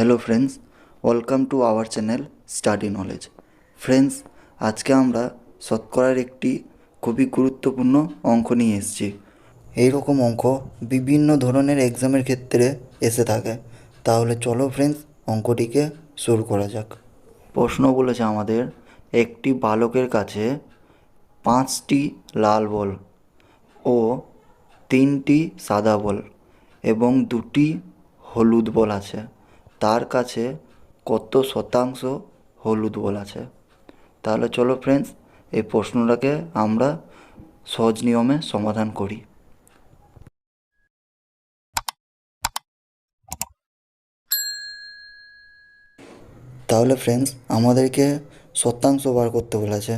Hello friends welcome to our channel study knowledge friends আজকে আমরা শতকরার একটি খুবই গুরুত্বপূর্ণ অঙ্ক নিয়ে এসেছি। এই রকম অঙ্ক বিভিন্ন ধরনের এক্সামের ক্ষেত্রে এসে থাকে। তাহলে চলো ফ্রেন্ডস অঙ্কটিকে শুরু করা যাক। প্রশ্ন বলেছে আমাদের, একটি বালকের কাছে পাঁচটি লাল বল ও তিনটি সাদা বল এবং দুটি হলুদ বল আছে। তার কাছে কত শতাংশ হলুদ বল আছে? তাহলে চলো ফ্রেন্ডস এই প্রশ্নটাকে আমরা সহজ নিয়মে সমাধান করি। তাহলে ফ্রেন্ডস আমাদেরকে শতাংশ বার করতে বলেছে।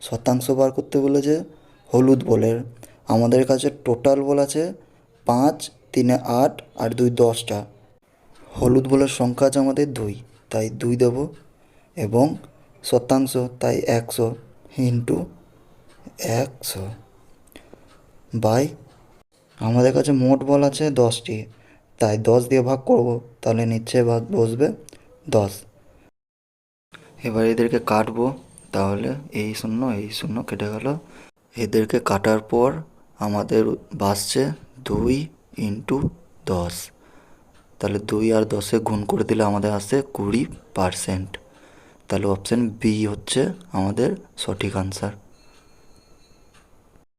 শতাংশ বার করতে বলেছে হলুদ বলের। আমাদের কাছে টোটাল বল আছে পাঁচ, তিনে আট, আর দুই দশটা। হলুদ বলের সংখ্যা আছে আমাদের দুই, তাই দুই দেব। এবং শতাংশ, তাই একশো, ইন্টু একশো বাই, আমাদের কাছে মোট বল আছে দশটি, তাই দশ দিয়ে ভাগ করব, তাহলে নিচে ভাগ বসবে দশ। এবার এদেরকে কাটবো, তাহলে এই শূন্য এই শূন্য কেটে গেল। এদেরকে কাটার পর আমাদের বাসছে দুই ইন্টু দশ। তাহলে দুই আর দশে গুণ করে দিলে আমাদের আসে কুড়ি পারসেন্ট তাহলে অপশান বি হচ্ছে আমাদের সঠিক আনসার